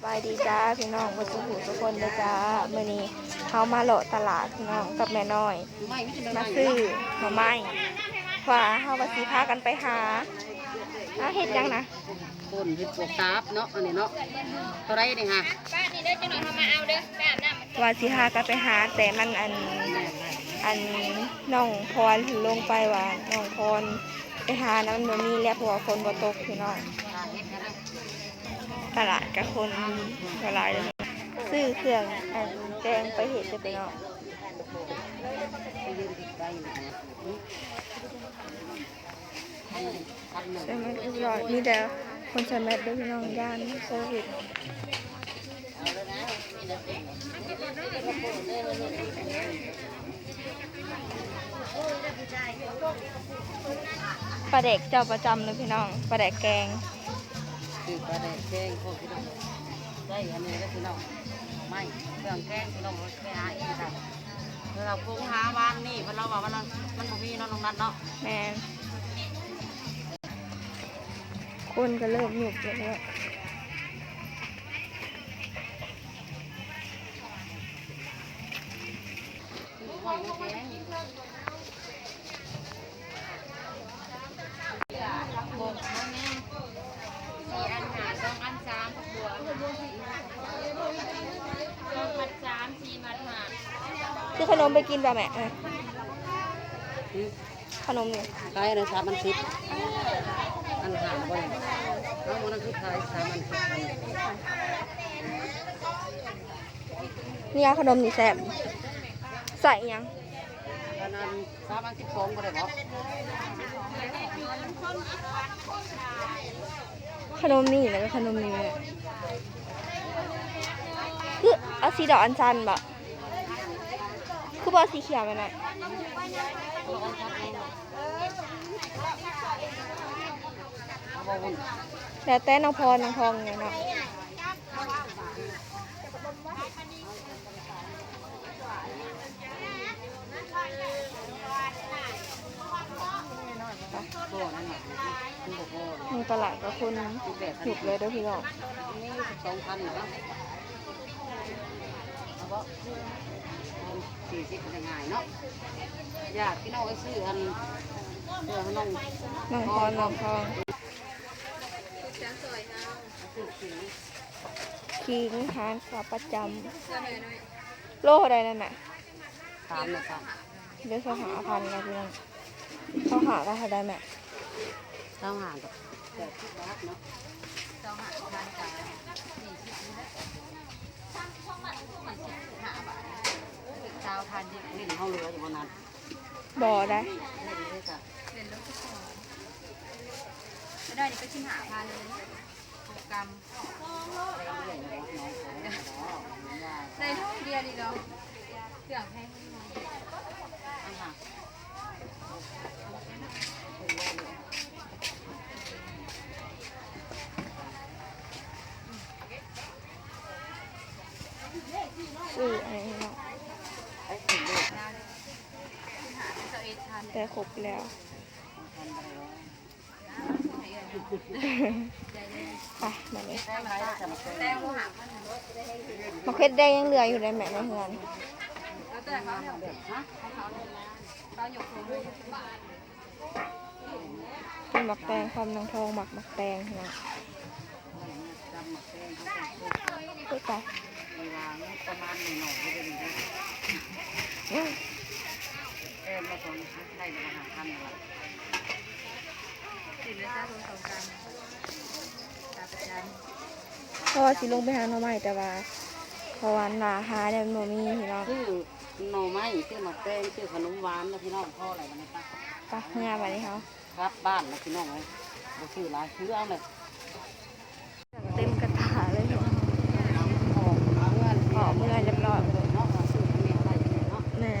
สบายดีจ้าพี่น้องบนสุขุทุกคนเลยจ้ามื่อนี้เขามาเลาะตลาดพี่น้องกับแม่น้อย มาซื้อหน่อไม้ว่าเขาว่าสีพากันไปหาหาเห็ดยังนะคนเห็ดปวกตาบเนาะอันนี้เนาะเท่าไรนี่ฮะว่าสีพากันไปหาแต่มันอันอันน้องพรลงไปว่าน้องพรไปหานะมันบ่มีแล้วเพราะว่าคนบ่ตกพี่น้อง ตลาดกับคนละลายเลยซื้อเครื่องอันแกงไปเห็ดจะไปเนาะไปยืนติดไว้อยู่นะพันหนึ่งแต่มันเรียบร้อยมีแต่คนใส่แมสด้วยพี่น้องย่านโควิดปลาเด็กเจ้าประจำเลยพี่น้องปลาเด็กแกง คือปลาแดกแกงพวกพี่น้องได้อันนี้แล้วพี่น้องไม่เครื่องแกงพี่น้องไปหาอีกครับเราคงหาบ้านนี่เพราะเราว่ามันมันบ่มีเนาะตรงนั้นเนาะแมนคนก็เริ่มหยุบแล้วเนี่ยสี่อันหาสองอันสามบัวสองพันสามสี่พันห้า คือขนมไปกินป่ะแม่เอออืมขนมนี่ขายอะไรสามพันสิบอันหาบ่ได้เอามันคือขายสามพันสิบอันเนี่ยขนมนี่แซ่บใส่หยังอันนั้นสามพันสิบสองบ่ได้บ่ขนมนี่แล้วก็ขนมนี่แม่คือเอาสีดอกอัญชันบ่ คือบ่เอาสีเขียวไปหน่อยเอาบ่วุ่นแล้วแต่น้องพรน้องทองไงเนาะมีตลาดกับคนหยุดเลยเด้อพี่น้องนี่ สี่สิบเป็นง่ายเนาะอยากพี่น้องไปซื้ออันเสื้อขนมน้องพรน้องทองคิงหานขาประจำโลอะไรนั่นน่ะถามเลยค่ะเดี๋ยวเขาหาพันนะพี่น้องเขาหาได้เท่าได้แม่เจ้าหางกับแปดสิบบาทเนาะสองหาพันจ่ายสี่สิบห้าบาท เก้าพันดินี่เขาเหลืออยู่บนนั้นบ่ได้นี่เลยค่ะเป็นรถทุกคนไม่ได้นี่ก็ชิ้นหาพันเลยหกกรัมในทุกเดียวดีเราเครื่องแพงซื้ออะไรเนาะ ไอ้สิบเลย เอ็ดพัน แต่ครบแล้วพันไปแล้วไปมาเลยได้ไหมจะมาเป็นแต้มหักมันมะเขือแดงยังเหลืออยู่ในแม่ในเฮือนแล้วแต่เขาเนี่ยเด็กฮะเขาหยกถุงเลยบาทกินหมักแตงความนางทองหมักหมักแตงนะจำมา เป็นเขาเป็นพูดไปเวลาประมาณหนึ่งหน่อยก็จะดีนะเออมาตอนได้มาหาพันละสินเลยจ้าโดนสองกรัมตาประจันเพราะว่าสิลงไปหาหน่อไม้แต่ว่าเพราะว่าหนาหาเนี่ยมันบ่มีพี่น้องชื่อหน่อไม้ชื่อหมักแตงชื่อขนมหวานนะพี่น้องพ่ออะไรมันนี่ปะไปเมื่อวันนี้เขาครับบ้านนะพี่น้องเลยบ่ชื่อหลายชื่อเอาเลย เต็มกระตาเลยเนาะ ออกเอาเงิน ขอเมื่อเรียบร้อยเลย เนาะเอาซื้ออันนี้อะไรอย่างเงี้ยเนาะ แม่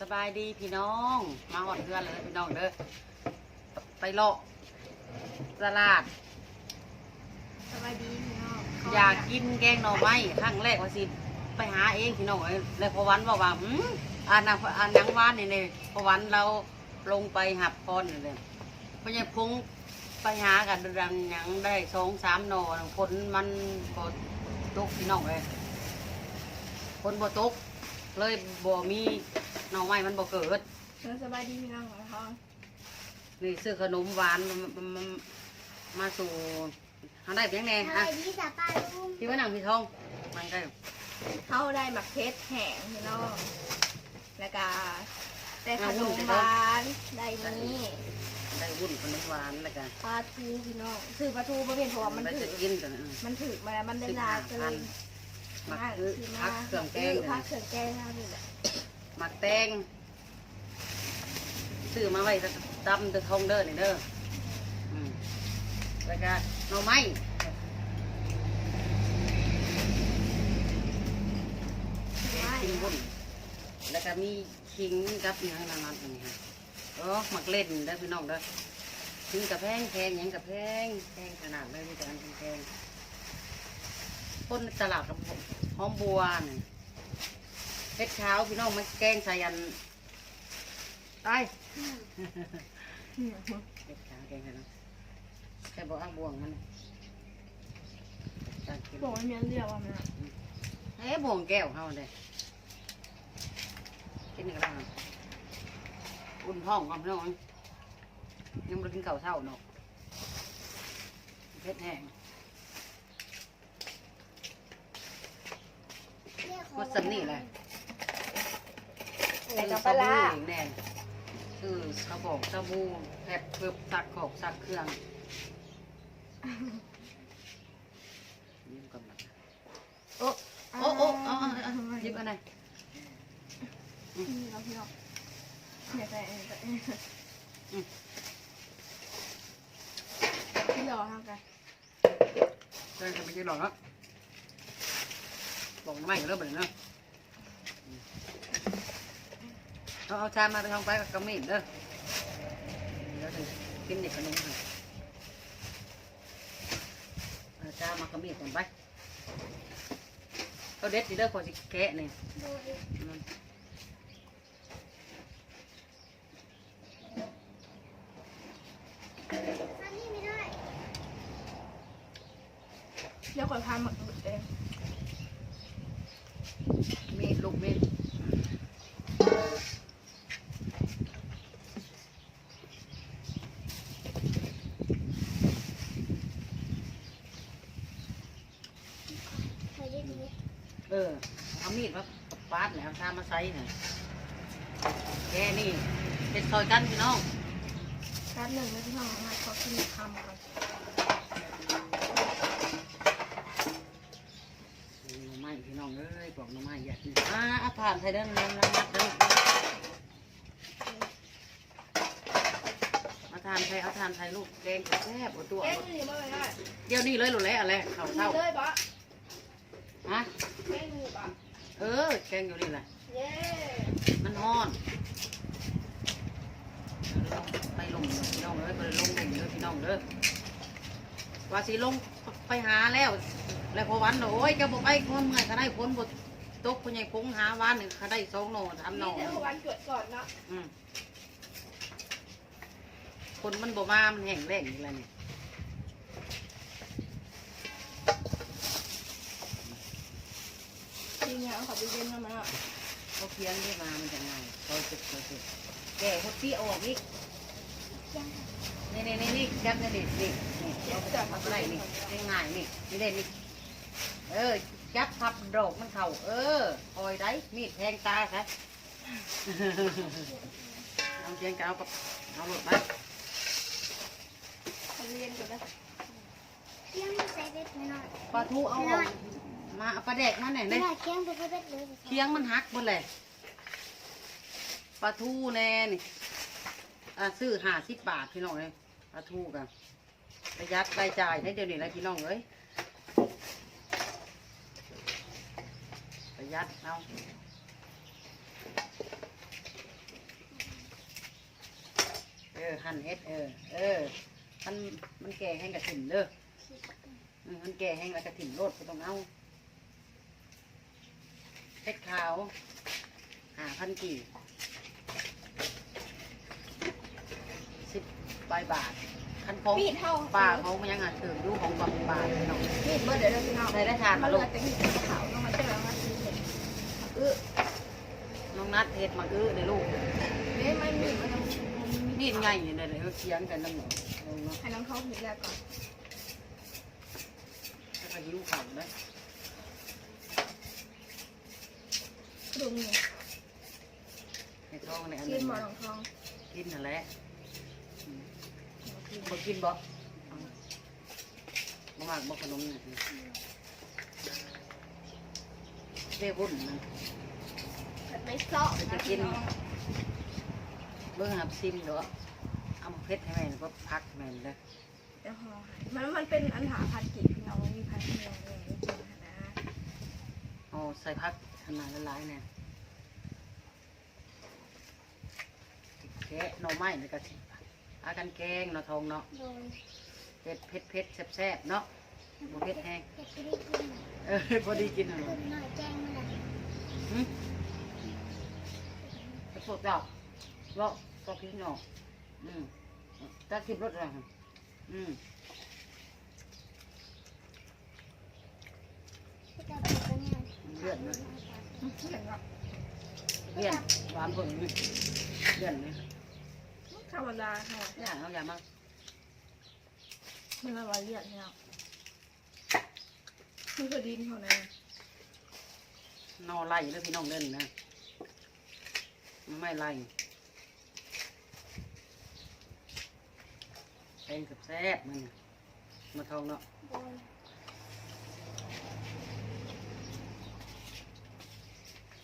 ส บายดีพี่น้อง มาหอดเพื่อนเลยพี่น้องเด้อ ไปเลาะตลาด สวัสดีพี่น้องอยากกินแกงหน่อไม้ครั้งแรกว่าสิ ไปหาเองพี่น้องเอ้ยเลยพอวันบอกว่าอืมอ่านนางอ่านนางวานนี่เลยพอวันเราลงไปหับพรนี่เลยเพราะยังพงไปหากันดังหยังได้สองสามหนอผลมันบ่ตกพี่น้องเลยผลบ่ตก เลยบ่มีหน่อไม้มันบ่เกิดสบายดีพี่น้องของท้องนี่ซื้อขนมหวานมามามามาสู่ทางได้เพียงแน่อะอะไรดีจ้ะป้าลุงพี่ว่านังพี่ทองมันก็เข้าได้หมักเพชรแห้งพี่น้องแล้วก็ได้ขนมหวานได้นี้ได้วุ่นขนมหวานแล้วกันปลาทูพี่น้องซื้อปลาทูมาเป็นเพราะว่ามันได้ถืจะอกินกันนะมันถือมาแล้วมันได้ลาก็เลยห มักคือพักเครื่องแกงพักเครื่องแกงเท่านี้แหละหมักแตงซื้อมาไว้สักตำตัวทองเด้อนี่เด้ออืมแล้วก็หน่อไม้กินวุ่นแล้วก็มีขิงกับอหยังนั่นๆอันนี้ฮะเออหมักเล่นได้อพี่น้องเด้อขิงกับแพงแพงหยังกับแพงแพงขนาดเลยมีแต่อันแพง ๆต้นตลาดกับหอมบัวนี่เฮ็ดขาวพี่น้องมันแกงใส่อันไอ้เฮ็ดขาวแกงใส่น้ำแค่บอกอ้างบวงมันน่ะการกินบอกว่าเมียเรียกว่ามันอะเฮ้บวงแก้วเฮาเด้กินนี่ก็ได้ครับอุ่นท้องก่อนพี่น้องยังบ่ได้กินข้าวเช้าเนาะเผ็ดแห้ง มดสำนี่แหละแล้วก็ปลาร้าเองแน่คือเขาบอกสบู่แผบเพิ่มซักขอกซักเครื่องยิ้มกำลังโอ้โอ้โอ้เอาเอาเอาหยิบอันไหนนี่เราพี่น้องเนี่ยแต่แต่ที่รอทำกันเดินไปกินหรอกนะ บอกไม่กันแล้วแบบนี้นะเอาเอาชามมาไปทองไปกับกระมิ่นเด้อเดี๋ยวถึงกินเด็กขนมค่ะเอาชามมากระมิ่นก่อนไปเขาเด็ดดีเด้อขอสิแกะนี่ดูดิอืมอันนี้ไม่ได้เดี๋ยวขอทำหมักหมึกเอง มีดลูกมีด ใส่ได้ดี เออ เอามีดมาปาดเนี่ยเอาชามมาใส่หน่อยแกนี่เป็นซอยกันพี่น้องแป๊บหนึ่งนะพี่น้องมาขอกินคำก่อนหน่อไม้พี่น้องเอ้ยบอกหน่อไม้อยากกินอ่าเอาผ่านไทยเดินนั่นนั่นนัดเดินเอาทานไทยเอาทานไทยลูกแกงแซ่บเอาตัวเอ๊ะนี่มาเลยได้เดี๋ยวนี้เลยหลุดแล้วอะไรข้าวเช้าเลยปะฮะเอ๊ะนี่ปะ เออ แกงอยู่นี่แหละ เย้มันฮ้อนไปลงพี่น้องเอ้ยไปลงเด่นเลยพี่น้องเด้อว่าสิลงไปหาแล้ว แล้วพอวันโอ้ยเจะบอกไปคนเมื่อยเขาได้พ้นบทตกคนใหญ่พงหาวันหนึ่งเขาได้สองโหนทำหนนี่อแต่วันเกิดก่อนเนาะอืมคนมันบ่มามันแห้งแรงอีกแล้วนี่ จริงเนี่ยขอไปเย็นกันมาเนาะเขาเพียงที่มามันจะไงเขาจุดเขาจุดแก่พุทธิออกอีกนี่นี่นี่นี่จับนี่นี่นี่นี่เอาไปจับอะไรนี่ง่ายๆนี่นี่เด่นนี่เออจับพับดอกมันเข่าเออคอยได้มีดแทงตาค่ะเอาเชียงกาวกับเอาหลดไปขอไปเย็นก่อนนะเพียงใส่เบ็ดหน่อยปลาทูเอา มาเอาปลาแดกมาไหนอยไม่เนี่ยได้เคี่ยงไปใส่เบ็ดเลยเคียงมันหักหมดเลยปลาทูแน่นี่อะซื้อห้าสิบบาทพี่น้องเลยปลาทูกันประหยัดรายจ่ายให้เดี๋ยวนี้เลยพี่น้องเอ้ยประหยัดเอาเออหั่นเฮ็ดเออ เออมันมันแก่แห้งกระถิ่นเด้ออืมมันแก่แห้งแล้วกระถิ่นโลดก็ต้องเอา เห็ดขาวหาพันกี่สิบใบบาทคันของมีดเท่าป่าเขามันยังอะถือดูของบางป่าพี่น้องมีดเบอร์เดี๋ยวเราพี่น้องใส่ได้ทานมัมานเหลูลือกแต่มีดขาวน้องมันจะแบบว่าสีเห็ดเออน้องนัดเฮ็ดมาอื้อเด้อลูกเนี่ยมันมีมันต้องนี่ไงนี่เด้อเดี๋ยวเคียงกันน้ำหนูเอาเนาะให้น้องเขาผิดแล้วก่อนแล้วก็ยิ้วเข่าได้ กระดูกนี่ให้ท้องในอันชีนี้นหมอของทองกินนั่นแหละอืมบ่กินบ่เอาบ่มากบ่ขนมนี่เรียกวุ่นมันไม่ซอกจะกินเบิ่งหับซิมเด้อเอามาเพชรให้แม่แล้วก็พักให้แม่เลยจะห่อให้มันมันเป็นอันหาพันกิพี่น้องมันมีพันเดียวเลยกินนะเอาใส่พัก ขนาดละลายเนี่ยแกะหน่อไม้แล้วก็สิอากันแกงเนาะทองเนาะโดนเผ็ดเผ็ดเผ็ดแซ่บๆเนาะบ่เผ็ดแห้งเผ็ดไม่ได้กินเออพอดีกินเหรอเผ็ดหน่อยแจ้งมาเลยหึไปปวดดอกเลาะก็พี่น้องอืมตาคิบรถอะไรฮะอืมที่จะเป็นตัวเนี่ยเลือดนะ เห็นว่าเลี่ยนหวานผลนี่เลี่ยนนี่ธรรมดาค่ะย่างเอาอย่ามามันอร่อยเลือดเนี่ยมันก็ดินเขาเนี่ยนอไล่แล้วพี่น้องเล่นนะไม่ไล่แกงกับแซ่บมันมาทองเนาะ โดน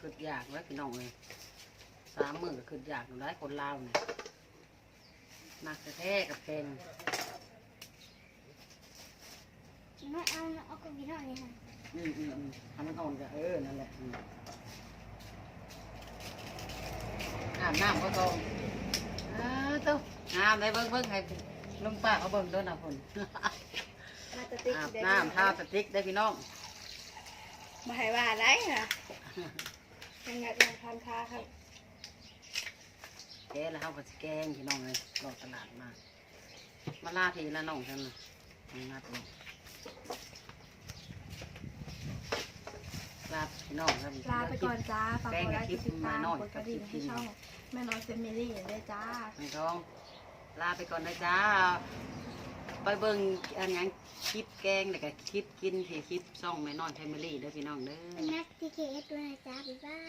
ขึ้นอยากแล้วพี่น้องเลยสามมือก็ขึ้นอยากอยู่ได้คนลาวเนี่ยนักแท้ๆกับแกงไม่เอาเอากระบี่หน่อยค่ะอืมอืมอืมทำมันอ่อนก็เออนั่นแหละอืมอาบน้ำก็ต้องเออเต้างามได้เบิ้งเบิ้งให้ลุงป้าเขาเบิ้งด้วยนะคนมาตะติ๊กอาบน้ำทาสติ๊กได้พี่น้องมาให้ว่าได้ค่ะ ยังไงยังทำท่าครับแกแล้วเขาก็สิแกงพี่น้องเลยรอตลาดมา มาล่าทีละน้องฉันนะน้องนัดนี่ลาพี่น้องครับลาไปก่อนจ้าฝากกดไลค์กดติดตามกดกระดิ่งให้ช่องแม่น้อยเฟมิลี่ด้วยจ้าไม่ท้องลาไปก่อนนะจ้า ไปเบิ่งอันยังคลิปแกงแล้วก็คลิปกินที่คลิปซ่องแม่น้อยแฟมิลี่เด้อพี่น้องเด้อเป็นนักที่เคสด้วยนะจ๊ะบ๊ายบาย